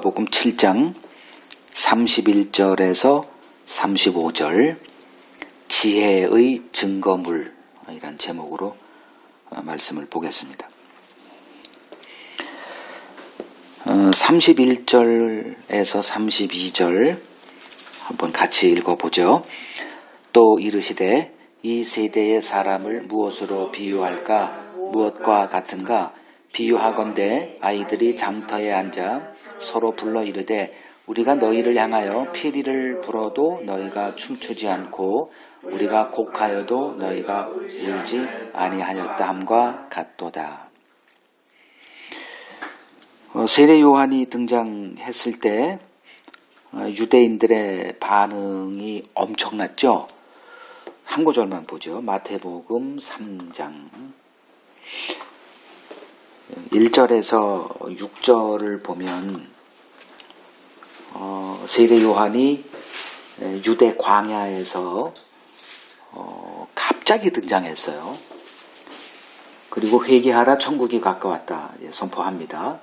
누가복음 7장 31절에서 35절 지혜의 증거물 이란 제목으로 어, 말씀을 보겠습니다. 31절에서 32절 한번 같이 읽어보죠. 또 이르시되 이 세대의 사람을 무엇으로 비유할까? 무엇과 같은가? 비유하건대 아이들이 장터에 앉아 서로 불러 이르되 우리가 너희를 향하여 피리를 불어도 너희가 춤추지 않고 우리가 곡하여도 너희가 울지 아니하였다 함과 같도다. 어, 세례 요한이 등장했을 때 어, 유대인들의 반응이 엄청났죠. 한 구절만 보죠. 마태복음 3장 1절에서 6절을 보면 어, 세례 요한이 유대 광야에서 어, 갑자기 등장했어요. 그리고 회개하라 천국이 가까웠다 선포합니다.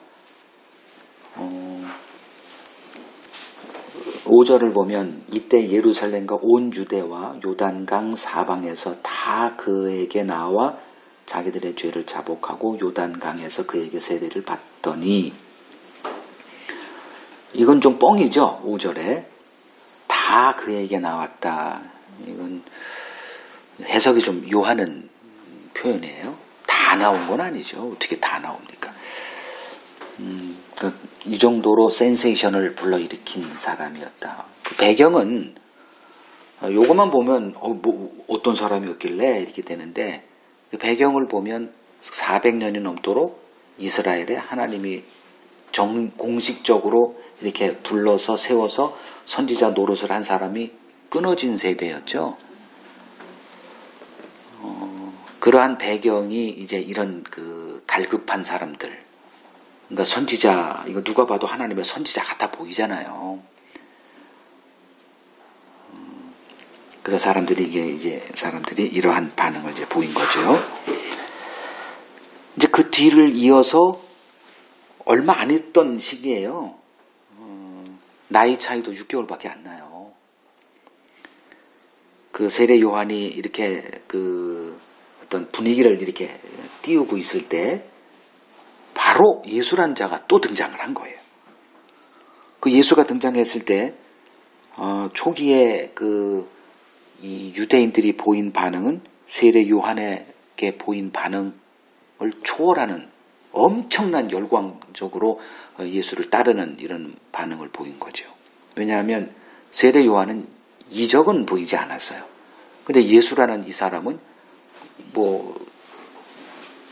어, 5절을 보면 이때 예루살렘과 온 유대와 요단강 사방에서 다 그에게 나와 자기들의 죄를 자복하고 요단강에서 그에게 세례를 받더니 이건 좀 뻥이죠. 5절에 다 그에게 나왔다. 이건 해석이 좀 요하는 표현이에요. 다 나온 건 아니죠. 어떻게 다 나옵니까? 음, 그이 정도로 센세이션을 불러일으킨 사람이었다. 그 배경은 요것만 보면 어, 뭐, 어떤 사람이었길래 이렇게 되는데 그 배경을 보면 400년이 넘도록 이스라엘에 하나님이 정, 공식적으로 이렇게 불러서 세워서 선지자 노릇을 한 사람이 끊어진 세대였죠. 어, 그러한 배경이 이제 이런 그 갈급한 사람들, 그러니까 선지자 이거 누가 봐도 하나님의 선지자 같아 보이잖아요. 그래서 사람들이 이게 이제 사람들이 이러한 반응을 이제 보인 거죠. 이제 그 뒤를 이어서 얼마 안 했던 시기에요. 어, 나이 차이도 6개월밖에 안 나요. 그 세례 요한이 이렇게 그 어떤 분위기를 이렇게 띄우고 있을 때 바로 예수란 자가 또 등장을 한 거예요. 그 예수가 등장했을 때 어, 초기에 그 이 유대인들이 보인 반응은 세례 요한에게 보인 반응을 초월하는 엄청난 열광적으로 예수를 따르는 이런 반응을 보인 거죠. 왜냐하면 세례 요한은 이적은 보이지 않았어요. 근데 예수라는 이 사람은 뭐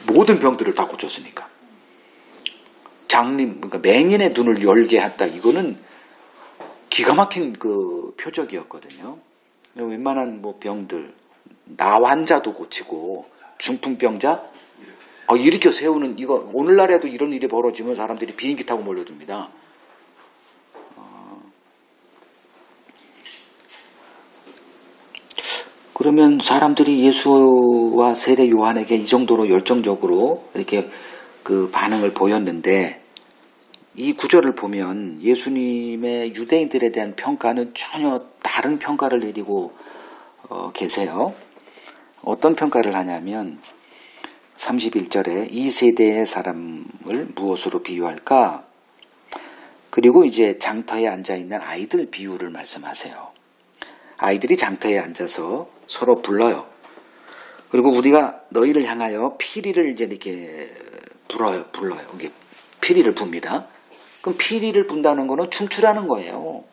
모든 병들을 다 고쳤으니까. 장님, 그러니까 맹인의 눈을 열게 했다. 이거는 기가 막힌 그 표적이었거든요. 웬만한 뭐 병들, 나 환자도 고치고 중풍병자 어, 일으켜 세우는 이거 오늘날에도 이런 일이 벌어지면 사람들이 비행기 타고 몰려듭니다. 어, 그러면 사람들이 예수와 세례 요한에게 이 정도로 열정적으로 이렇게 그 반응을 보였는데 이 구절을 보면 예수님의 유대인들에 대한 평가는 전혀 다른 평가를 내리고 어, 계세요. 어떤 평가를 하냐면 31절에 이 세대의 사람을 무엇으로 비유할까? 그리고 이제 장터에 앉아 있는 아이들 비유를 말씀하세요. 아이들이 장터에 앉아서 서로 불러요. 그리고 우리가 너희를 향하여 피리를 이제 이렇게 불어요, 불러요. 이게 피리를 붑니다. 그럼 피리를 분다는 거는 춤추라는 거예요.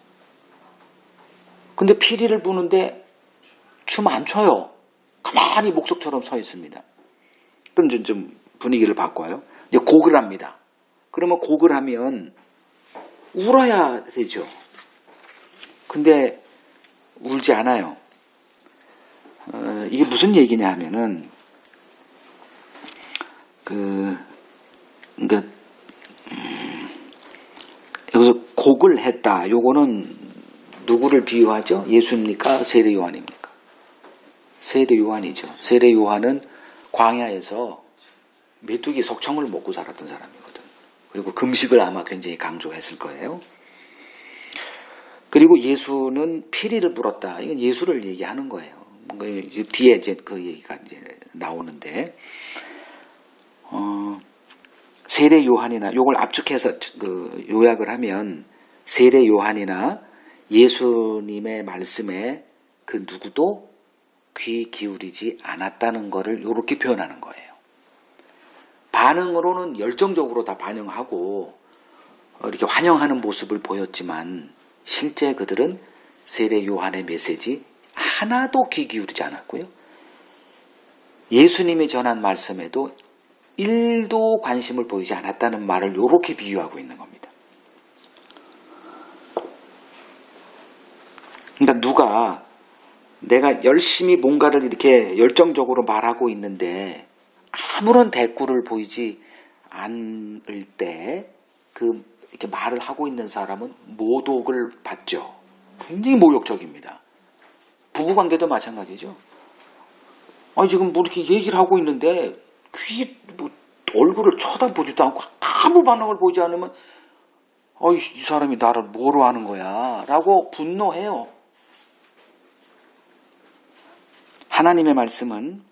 근데 피리를 부는데 춤 안 춰요. 가만히 목석처럼 서 있습니다. 그럼 좀, 좀 분위기를 바꿔요. 이제 곡을 합니다. 그러면 곡을 하면 울어야 되죠. 근데 울지 않아요. 어, 이게 무슨 얘기냐 하면은 그 그러니까 여기서 곡을 했다. 요거는 누구를 비유하죠? 예수입니까? 세례 요한입니까? 세례 요한이죠. 세례 요한은 광야에서 메뚜기 석청을 먹고 살았던 사람이거든. 그리고 금식을 아마 굉장히 강조했을 거예요. 그리고 예수는 피리를 불었다. 이건 예수를 얘기하는 거예요. 이제 뒤에 이제 그 얘기가 이제 나오는데, 어, 세례 요한이나 요걸 압축해서 그 요약을 하면 세례 요한이나 예수님의 말씀에 그 누구도 귀 기울이지 않았다는 것을 이렇게 표현하는 거예요. 반응으로는 열정적으로 다 반영하고 어, 이렇게 환영하는 모습을 보였지만 실제 그들은 세례 요한의 메시지 하나도 귀 기울이지 않았고요. 예수님이 전한 말씀에도 일도 관심을 보이지 않았다는 말을 이렇게 비유하고 있는 겁니다. 그러니까 누가 내가 열심히 뭔가를 이렇게 열정적으로 말하고 있는데 아무런 대꾸를 보이지 않을 때 그 이렇게 말을 하고 있는 사람은 모독을 받죠. 굉장히 모욕적입니다. 부부 관계도 마찬가지죠. 아니 지금 뭐 이렇게 얘기를 하고 있는데 귀 뭐 얼굴을 쳐다보지도 않고 아무 반응을 보이지 않으면 어이 이 사람이 나를 뭐로 하는 거야 라고 분노해요. 하나님의 말씀은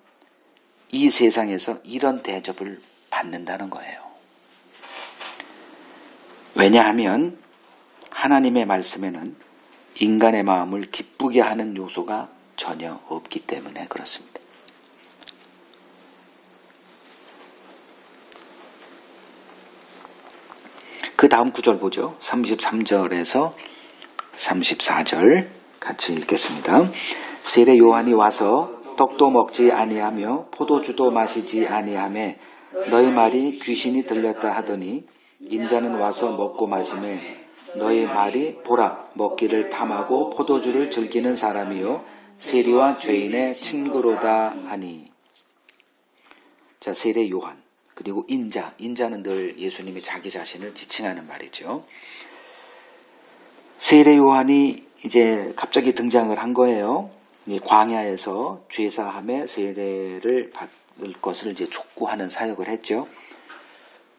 이 세상에서 이런 대접을 받는다는 거예요. 왜냐하면 하나님의 말씀에는 인간의 마음을 기쁘게 하는 요소가 전혀 없기 때문에 그렇습니다. 그 다음 구절 보죠. 33절에서 34절 같이 읽겠습니다. 세례 요한이 와서 떡도 먹지 아니하며 포도주도 마시지 아니하며 너희 말이 귀신이 들렸다 하더니 인자는 와서 먹고 마시매 너희 말이 보라 먹기를 탐하고 포도주를 즐기는 사람이요 세리와 죄인의 친구로다 하니 자 세례 요한 그리고 인자 인자는 늘 예수님이 자기 자신을 지칭하는 말이죠. 세례 요한이 이제 갑자기 등장을 한 거예요. 광야에서 죄사함의 세례를 받을 것을 이제 촉구하는 사역을 했죠.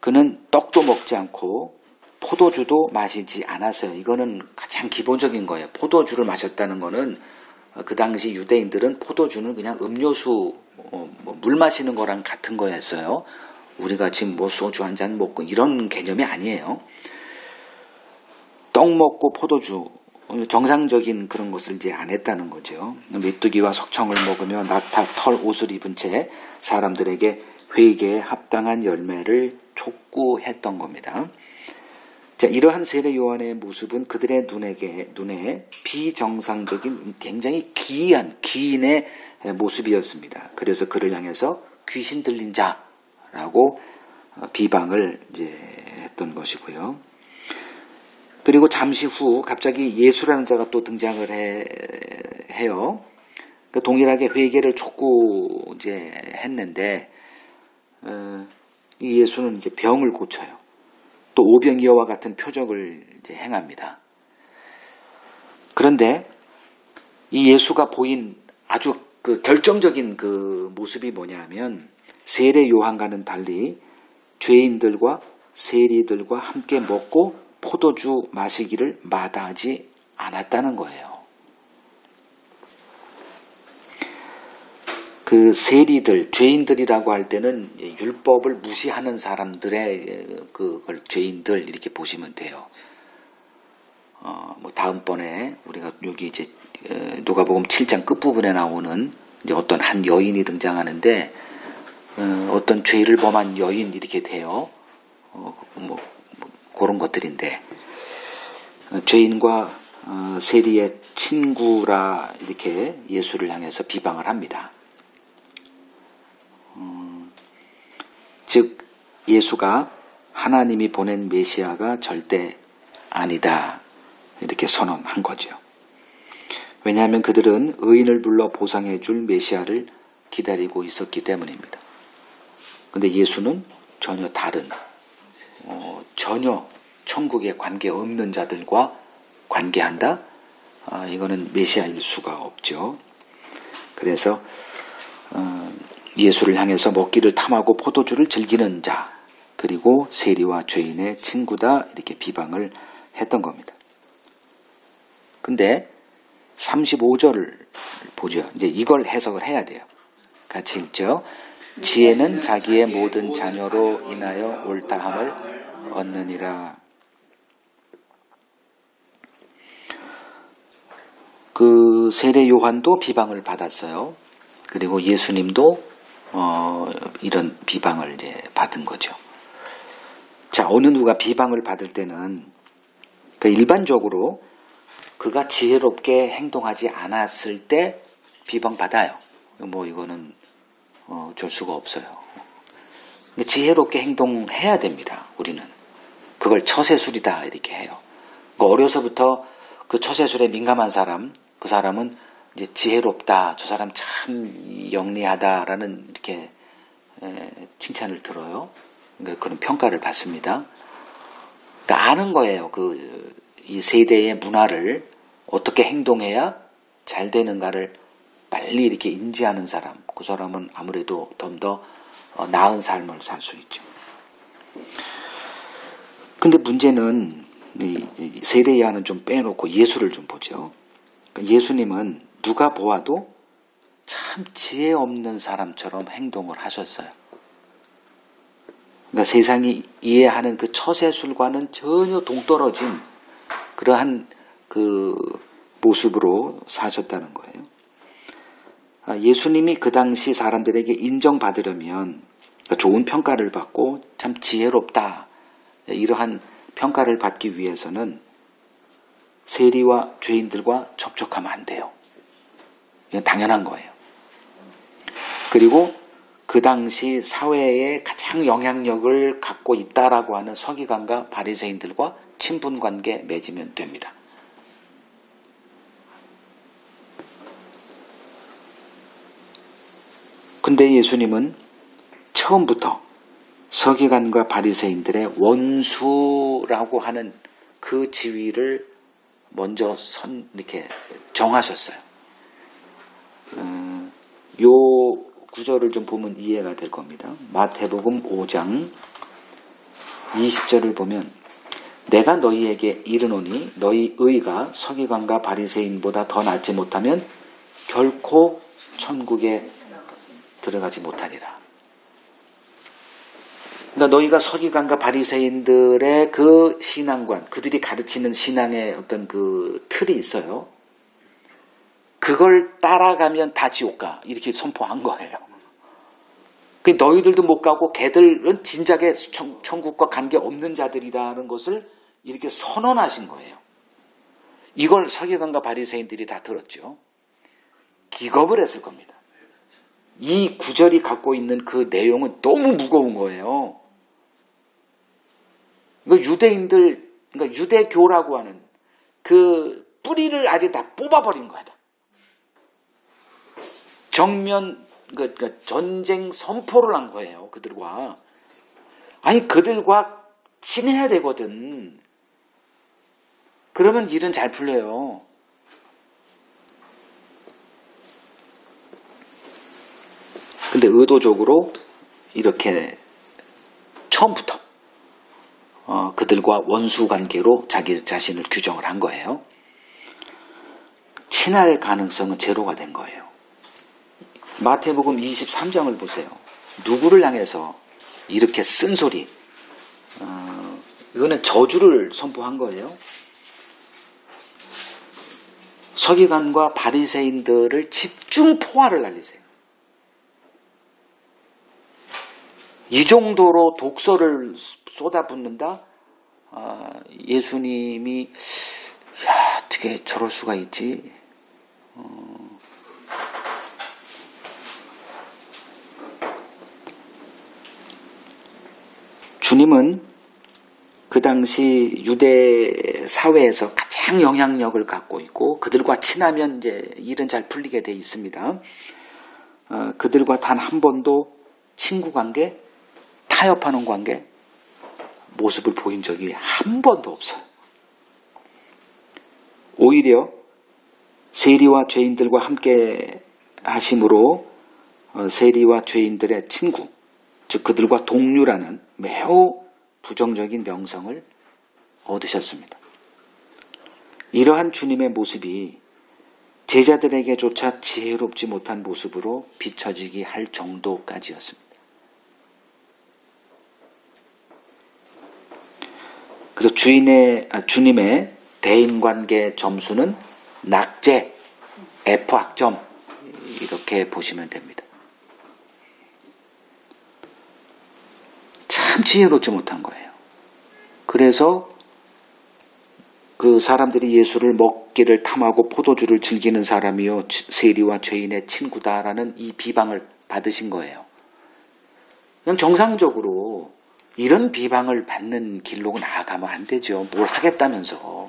그는 떡도 먹지 않고 포도주도 마시지 않았어요. 이거는 가장 기본적인 거예요. 포도주를 마셨다는 거는 그 당시 유대인들은 포도주는 그냥 음료수 어, 뭐물 마시는 거랑 같은 거였어요. 우리가 지금 뭐 소주 한 잔 먹고 이런 개념이 아니에요. 떡 먹고 포도주 정상적인 그런 것을 이제 안 했다는 거죠. 메뚜기와 석청을 먹으며 낙타 털 옷을 입은 채 사람들에게 회개에 합당한 열매를 촉구했던 겁니다. 자, 이러한 세례 요한의 모습은 그들의 눈에게 눈에 비정상적인 굉장히 기이한 기인의 모습이었습니다. 그래서 그를 향해서 귀신 들린 자라고 비방을 이제 했던 것이고요. 그리고 잠시 후 갑자기 예수라는 자가 또 등장을 해, 해요. 그 동일하게 회개를 촉구 이제 했는데 어, 이 예수는 이제 병을 고쳐요. 또 오병이어와 같은 표적을 이제 행합니다. 그런데 이 예수가 보인 아주 그 결정적인 그 모습이 뭐냐면 세례 요한과는 달리 죄인들과 세리들과 함께 먹고 포도주 마시기를 마다하지 않았다는 거예요. 그 세리들, 죄인들이라고 할 때는 율법을 무시하는 사람들의 그걸 죄인들 이렇게 보시면 돼요. 어, 뭐 다음번에 우리가 여기 이제 누가복음 7장 끝부분에 나오는 이제 어떤 한 여인이 등장하는데 어, 떤 죄를 범한 여인 이렇게 돼요. 어, 뭐 그런 것들인데 어, 죄인과 어, 세리의 친구라 이렇게 예수를 향해서 비방을 합니다. 음, 즉 예수가 하나님이 보낸 메시아가 절대 아니다 이렇게 선언한 거죠. 왜냐하면 그들은 의인을 불러 보상해 줄 메시아를 기다리고 있었기 때문입니다. 근데 예수는 전혀 다른 어, 전혀 천국에 관계 없는 자들과 관계한다? 아, 이거는 메시아일 수가 없죠. 그래서 어, 예수를 향해서 먹기를 탐하고 포도주를 즐기는 자, 그리고 세리와 죄인의 친구다 이렇게 비방을 했던 겁니다. 근데 35절을 보죠. 이제 이걸 해석을 해야 돼요. 같이 읽죠. 지혜는 자기의 모든 자녀로 인하여 옳다함을 얻느니라. 그 세례 요한도 비방을 받았어요. 그리고 예수님도 어, 이런 비방을 이제 받은 거죠. 자, 어느 누가 비방을 받을 때는 그 일반적으로 그가 지혜롭게 행동하지 않았을 때 비방받아요. 뭐 이거는 어, 어쩔 수가 없어요. 근데 지혜롭게 행동해야 됩니다. 우리는 그걸 처세술이다 이렇게 해요. 그 어려서부터 그 처세술에 민감한 사람, 그 사람은 이제 지혜롭다, 저 사람 참 영리하다라는 이렇게 에, 칭찬을 들어요. 그러니까 그런 평가를 받습니다. 그러니까 아는 거예요. 그 이 세대의 문화를 어떻게 행동해야 잘 되는가를 빨리 이렇게 인지하는 사람, 그 사람은 아무래도 좀더 어, 나은 삶을 살 수 있죠. 근데 문제는 이, 이 세대 이하는 좀 빼놓고 예수를 좀 보죠. 그러니까 예수님은 누가 보아도 참 지혜 없는 사람처럼 행동을 하셨어요. 그러니까 세상이 이해하는 그 처세술과는 전혀 동떨어진 그러한 그 모습으로 사셨다는 거예요. 아, 예수님이 그 당시 사람들에게 인정받으려면 좋은 평가를 받고 참 지혜롭다 이러한 평가를 받기 위해서는 세리와 죄인들과 접촉하면 안 돼요. 이건 당연한 거예요. 그리고 그 당시 사회에 가장 영향력을 갖고 있다라고 하는 서기관과 바리새인들과 친분 관계 맺으면 됩니다. 근데 예수님은 처음부터 서기관과 바리새인들의 원수라고 하는 그 지위를 먼저 선 이렇게 정하셨어요. 어, 요 구절을 좀 보면 이해가 될 겁니다. 마태복음 5장 20절을 보면 내가 너희에게 이르노니 너희 의가 서기관과 바리새인보다 더 낫지 못하면 결코 천국에 들어가지 못하리라. 그러니까 너희가 서기관과 바리새인들의 그 신앙관, 그들이 가르치는 신앙의 어떤 그 틀이 있어요. 그걸 따라가면 다 지옥 가. 이렇게 선포한 거예요. 그 너희들도 못 가고 걔들은 진작에 천국과 관계 없는 자들이라는 것을 이렇게 선언하신 거예요. 이걸 서기관과 바리새인들이 다 들었죠. 기겁을 했을 겁니다. 이 구절이 갖고 있는 그 내용은 너무 무거운 거예요. 그 유대인들, 그러니까 유대교라고 하는 그 뿌리를 아직 다 뽑아버린 거야. 정면, 그러니까 전쟁 선포를 한 거예요. 그들과. 아니, 그들과 친해야 되거든. 그러면 일은 잘 풀려요. 근데 의도적으로 이렇게 처음부터 어, 그들과 원수 관계로 자기 자신을 규정을 한 거예요. 친할 가능성은 제로가 된 거예요. 마태복음 23장을 보세요. 누구를 향해서 이렇게 쓴소리, 어, 이거는 저주를 선포한 거예요. 서기관과 바리새인들을 집중 포화를 날리세요. 이 정도로 독서를 쏟아붓는다? 아, 예수님이 야 어떻게 저럴 수가 있지? 어, 주님은 그 당시 유대 사회에서 가장 영향력을 갖고 있고 그들과 친하면 이제 일은 잘 풀리게 돼 있습니다. 어, 그들과 단 한 번도 친구 관계, 타협하는 관계 모습을 보인 적이 한 번도 없어요. 오히려 세리와 죄인들과 함께 하심으로 어, 세리와 죄인들의 친구, 즉 그들과 동류라는 매우 부정적인 명성을 얻으셨습니다. 이러한 주님의 모습이 제자들에게조차 지혜롭지 못한 모습으로 비춰지기 할 정도까지였습니다. 그래서 주인의, 아, 주님의 대인관계 점수는 낙제, F 학점 이렇게 보시면 됩니다. 참 지혜롭지 못한 거예요. 그래서 그 사람들이 예수를 먹기를 탐하고 포도주를 즐기는 사람이요 세리와 죄인의 친구다라는 이 비방을 받으신 거예요. 그냥 정상적으로 이런 비방을 받는 길로 나아가면 안 되죠. 뭘 하겠다면서.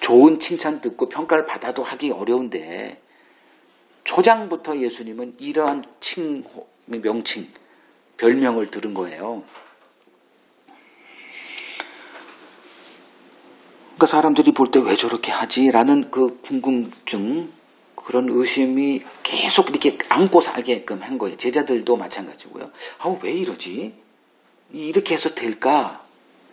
좋은 칭찬 듣고 평가를 받아도 하기 어려운데 초장부터 예수님은 이러한 칭호, 명칭, 별명을 들은 거예요. 그러니까 사람들이 볼 때 왜 저렇게 하지? 라는 그 궁금증, 그런 의심이 계속 이렇게 안고 살게끔 한 거예요. 제자들도 마찬가지고요. 아, 왜 이러지? 이렇게 해서 될까?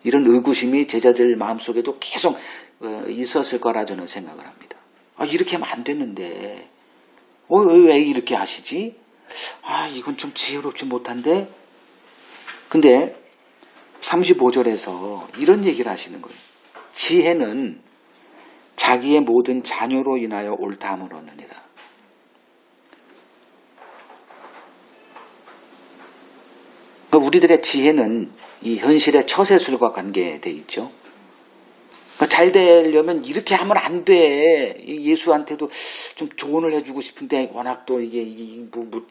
이런 의구심이 제자들 마음속에도 계속 어, 있었을 거라 저는 생각을 합니다. 아, 이렇게 하면 안 되는데, 어, 왜, 왜 이렇게 하시지? 아, 이건 좀 지혜롭지 못한데? 근데 35절에서 이런 얘기를 하시는 거예요. 지혜는 자기의 모든 자녀로 인하여 옳다함을 얻느니라. 그러니까 우리들의 지혜는 이 현실의 처세술과 관계돼 있죠. 그러니까 잘 되려면 이렇게 하면 안 돼. 예수한테도 좀 조언을 해주고 싶은데 워낙 또 이게 이 뭐, 뭐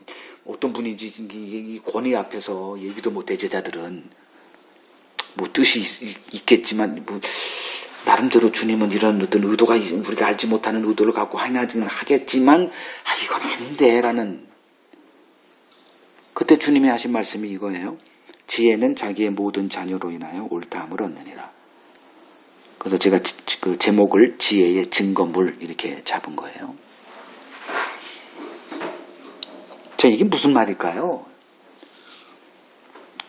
어떤 분인지 이 권위 앞에서 얘기도 못해 제자들은 뭐 뜻이 있, 겠지만 뭐 나름대로 주님은 이런 어떤 의도가 우리가 알지 못하는 의도를 갖고 하나는 하겠지만 아 이건 아닌데라는 그때 주님이 하신 말씀이 이거예요. 지혜는 자기의 모든 자녀로 인하여 옳다함을 얻느니라. 그래서 제가 그 제목을 지혜의 증거물 이렇게 잡은 거예요. 자, 이게 무슨 말일까요?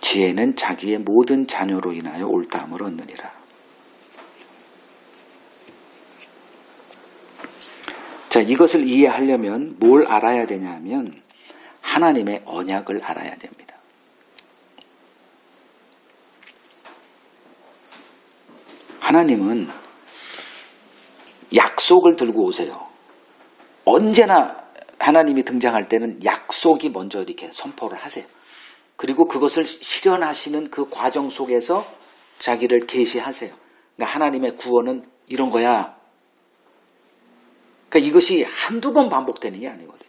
지혜는 자기의 모든 자녀로 인하여 옳다함을 얻느니라. 자, 이것을 이해하려면 뭘 알아야 되냐 하면 하나님의 언약을 알아야 됩니다. 하나님은 약속을 들고 오세요. 언제나 하나님이 등장할 때는 약속이 먼저 이렇게 선포를 하세요. 그리고 그것을 실현하시는 그 과정 속에서 자기를 계시하세요. 그러니까 하나님의 구원은 이런 거야. 그러니까 이것이 한두 번 반복되는 게 아니거든요.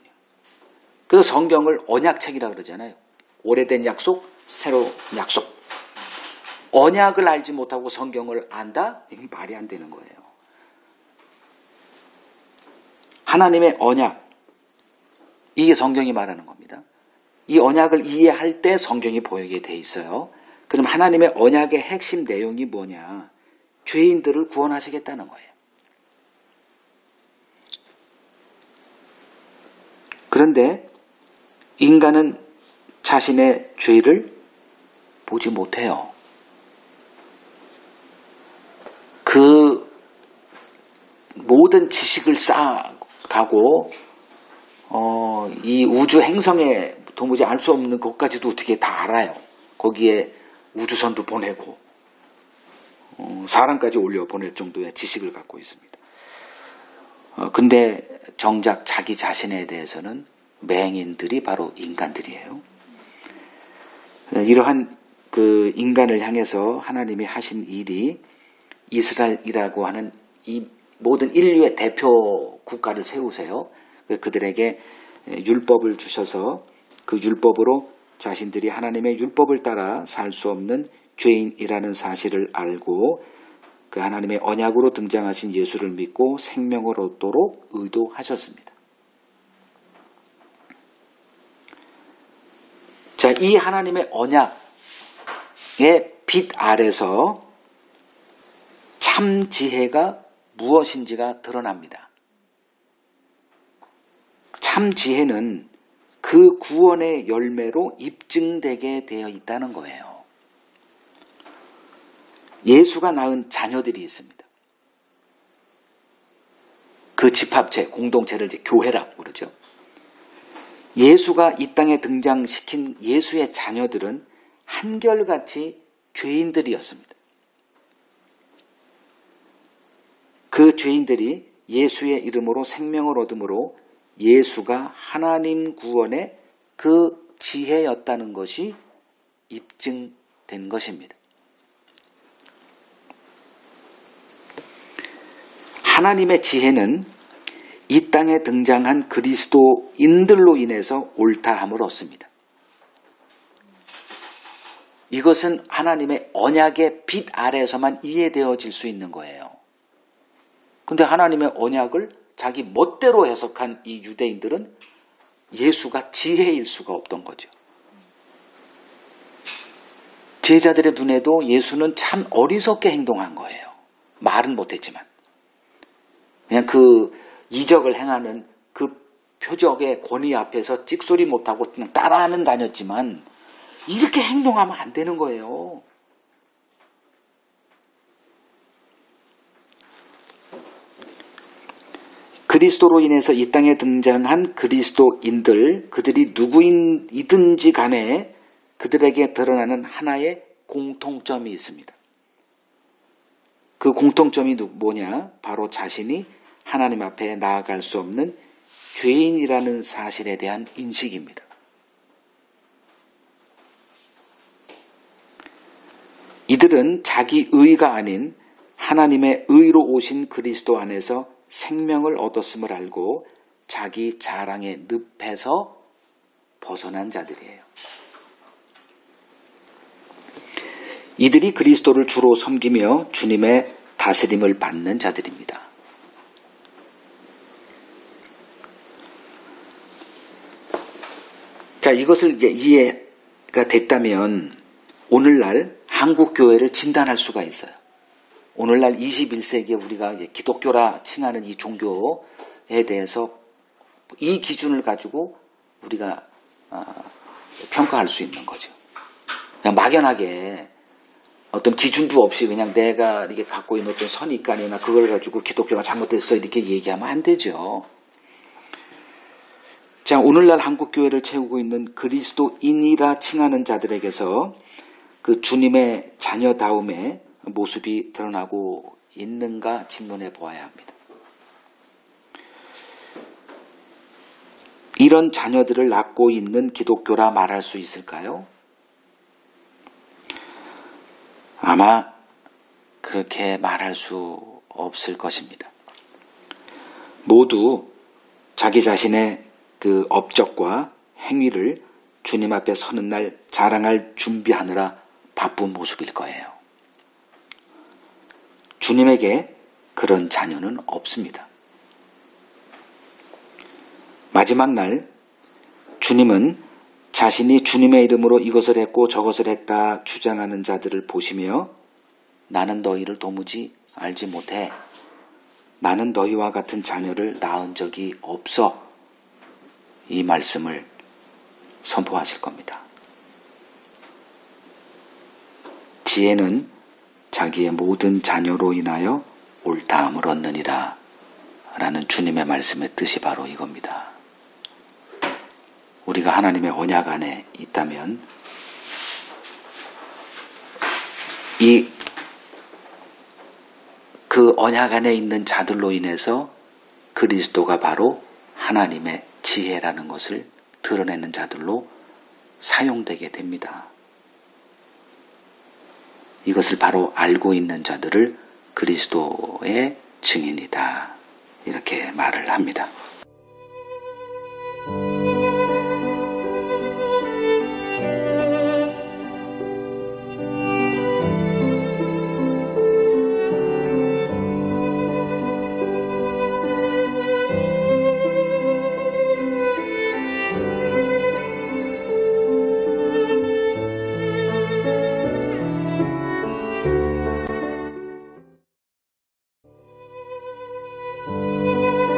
그래서 성경을 언약책이라 그러잖아요. 오래된 약속, 새로운 약속. 언약을 알지 못하고 성경을 안다? 이건 말이 안 되는 거예요. 하나님의 언약. 이게 성경이 말하는 겁니다. 이 언약을 이해할 때 성경이 보이게 돼 있어요. 그럼 하나님의 언약의 핵심 내용이 뭐냐? 죄인들을 구원하시겠다는 거예요. 그런데 인간은 자신의 죄를 보지 못해요. 그 모든 지식을 쌓아가고 어, 이 우주 행성에 도무지 알 수 없는 것까지도 어떻게 다 알아요. 거기에 우주선도 보내고 어, 사람까지 올려 보낼 정도의 지식을 갖고 있습니다. 어, 근데 정작 자기 자신에 대해서는 맹인들이 바로 인간들이에요. 이러한 그 인간을 향해서 하나님이 하신 일이 이스라엘이라고 하는 이 모든 인류의 대표 국가를 세우세요. 그들에게 율법을 주셔서 그 율법으로 자신들이 하나님의 율법을 따라 살 수 없는 죄인이라는 사실을 알고 그 하나님의 언약으로 등장하신 예수를 믿고 생명을 얻도록 의도하셨습니다. 이 하나님의 언약의 빛 아래서 참 지혜가 무엇인지가 드러납니다. 참 지혜는 그 구원의 열매로 입증되게 되어 있다는 거예요. 예수가 낳은 자녀들이 있습니다. 그 집합체, 공동체를 이제 교회라고. 예수가 이 땅에 등장시킨 예수의 자녀들은 한결같이 죄인들이었습니다. 그 죄인들이 예수의 이름으로 생명을 얻음으로 예수가 하나님 구원의 그 지혜였다는 것이 입증된 것입니다. 하나님의 지혜는 이 땅에 등장한 그리스도인들로 인해서 옳다함을 얻습니다. 이것은 하나님의 언약의 빛 아래에서만 이해되어질 수 있는 거예요. 근데 하나님의 언약을 자기 멋대로 해석한 이 유대인들은 예수가 지혜일 수가 없던 거죠. 제자들의 눈에도 예수는 참 어리석게 행동한 거예요. 말은 못했지만. 그냥 그 이적을 행하는 그 표적의 권위 앞에서 찍소리 못하고 따라하는 다녔지만 이렇게 행동하면 안 되는 거예요. 그리스도로 인해서 이 땅에 등장한 그리스도인들, 그들이 누구이든지 간에 그들에게 드러나는 하나의 공통점이 있습니다. 그 공통점이 뭐냐? 바로 자신이 하나님 앞에 나아갈 수 없는 죄인이라는 사실에 대한 인식입니다. 이들은 자기 의가 아닌 하나님의 의로 오신 그리스도 안에서 생명을 얻었음을 알고 자기 자랑의 늪에서 벗어난 자들이에요. 이들이 그리스도를 주로 섬기며 주님의 다스림을 받는 자들입니다. 자, 이것을 이제 이해가 됐다면 오늘날 한국 교회를 진단할 수가 있어요. 오늘날 21세기에 우리가 기독교라 칭하는 이 종교에 대해서 이 기준을 가지고 우리가 어, 평가할 수 있는 거죠. 그냥 막연하게 어떤 기준도 없이 그냥 내가 이렇게 갖고 있는 어떤 선입관이나 그걸 가지고 기독교가 잘못됐어 이렇게 얘기하면 안 되죠. 자, 오늘날 한국교회를 채우고 있는 그리스도인이라 칭하는 자들에게서 그 주님의 자녀다움의 모습이 드러나고 있는가 질문해 보아야 합니다. 이런 자녀들을 낳고 있는 기독교라 말할 수 있을까요? 아마 그렇게 말할 수 없을 것입니다. 모두 자기 자신의 그 업적과 행위를 주님 앞에 서는 날 자랑할 준비하느라 바쁜 모습일 거예요. 주님에게 그런 자녀는 없습니다. 마지막 날 주님은 자신이 주님의 이름으로 이것을 했고 저것을 했다 주장하는 자들을 보시며 나는 너희를 도무지 알지 못해. 나는 너희와 같은 자녀를 낳은 적이 없어. 이 말씀을 선포하실 겁니다. 지혜는 자기의 모든 자녀로 인하여 옳다함을 얻느니라 라는 주님의 말씀의 뜻이 바로 이겁니다. 우리가 하나님의 언약 안에 있다면 이 그 언약 안에 있는 자들로 인해서 그리스도가 바로 하나님의 지혜라는 것을 드러내는 자들로 사용되게 됩니다. 이것을 바로 알고 있는 자들을 그리스도의 증인이다. 이렇게 말을 합니다.